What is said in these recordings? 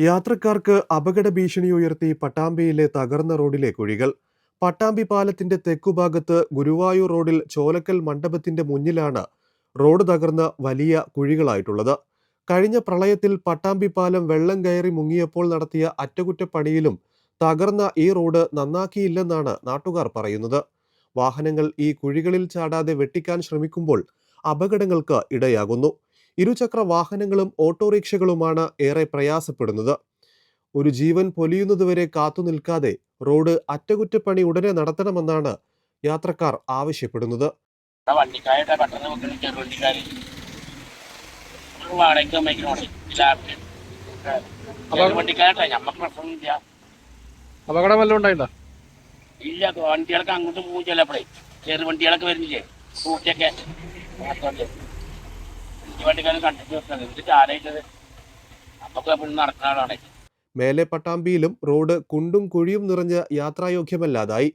യാത്രക്കാർക്ക് അപകട ഭീഷണി ഉയർത്തി പട്ടാമ്പിയിലെ തകർന്ന റോഡിലെ കുഴികൾ. പട്ടാമ്പി പാലത്തിന്റെ തെക്കുഭാഗത്ത് ഗുരുവായൂർ റോഡിൽ ചോലക്കൽ മണ്ഡപത്തിന്റെ മുന്നിലാണ് റോഡ് തകർന്ന് വലിയ കുഴികളായിട്ടുള്ളത്. കഴിഞ്ഞ പ്രളയത്തിൽ പട്ടാമ്പി പാലം വെള്ളം കയറി മുങ്ങിയപ്പോൾ നടത്തിയ അറ്റകുറ്റപ്പണിയിലും തകർന്ന ഈ റോഡ് നന്നാക്കിയില്ലെന്നാണ് നാട്ടുകാർ പറയുന്നത്. വാഹനങ്ങൾ ഈ കുഴികളിൽ ചാടാതെ വെട്ടിക്കാൻ ശ്രമിക്കുമ്പോൾ അപകടങ്ങൾക്ക് ഇടയാകുന്നു. ഇരുചക്ര വാഹനങ്ങളും ഓട്ടോറിക്ഷകളുമാണ് ഏറെ പ്രയാസപ്പെടുന്നത്. ഒരു ജീവൻ പൊലിയുന്നതുവരെ കാത്തു നിൽക്കാതെ റോഡ് അറ്റകുറ്റപ്പണി ഉടനെ നടത്തണമെന്നാണ് യാത്രക്കാർ ആവശ്യപ്പെടുന്നത്. വണ്ടിക്കാരുടെ പെട്ടെന്ന് വെക്കുന്ന ചെറുവണ്ടിക്കാര് വാടകയ്ക്ക് സമ്മതിക്കണോടെ ചെറുവണ്ടിക്കാരട്ടെ ഞമ്മക്ക് പ്രശ്നമൊന്നുമില്ല. അപകടം വല്ലതും ഇല്ല വണ്ടികളൊക്കെ അങ്ങോട്ട് പോകും ചിലപ്പോഴേ ചെറുവണ്ടികളൊക്കെ വരുന്നില്ലേ? മാത്രമല്ലേ ഈ മേലെ പട്ടാമ്പിയിലും റോഡ് കുണ്ടും കുഴിയും നിറഞ്ഞ് യാത്രായോഗ്യമല്ലാതായി.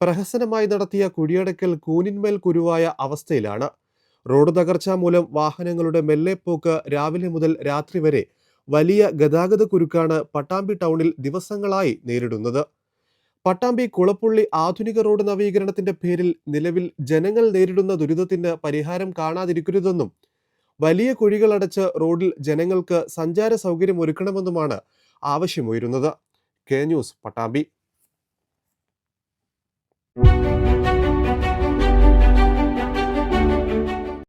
പ്രഹസനമായി നടത്തിയ കുഴിയടക്കൽ കൂനിന്മേൽ കുരുവായ അവസ്ഥയിലാണ്. റോഡ് തകർച്ച മൂലം വാഹനങ്ങളുടെ മെല്ലെപ്പോക്ക് രാവിലെ മുതൽ രാത്രി വരെ വലിയ ഗതാഗത കുരുക്കാണ് പട്ടാമ്പി ടൗണിൽ ദിവസങ്ങളായി നേരിടുന്നത്. പട്ടാമ്പി കുളപ്പുള്ളി ആധുനിക റോഡ് നവീകരണത്തിന്റെ പേരിൽ നിലവിൽ ജനങ്ങൾ നേരിടുന്ന ദുരിതത്തിന് പരിഹാരം കാണാതിരിക്കരുതെന്നും വലിയ കുഴികളടച്ച് റോഡിൽ ജനങ്ങൾക്ക് സഞ്ചാര സൗകര്യം ഒരുക്കണമെന്നുമാണ് ആവശ്യമുയരുന്നത് കെ ന്യൂസ് പട്ടാമ്പി.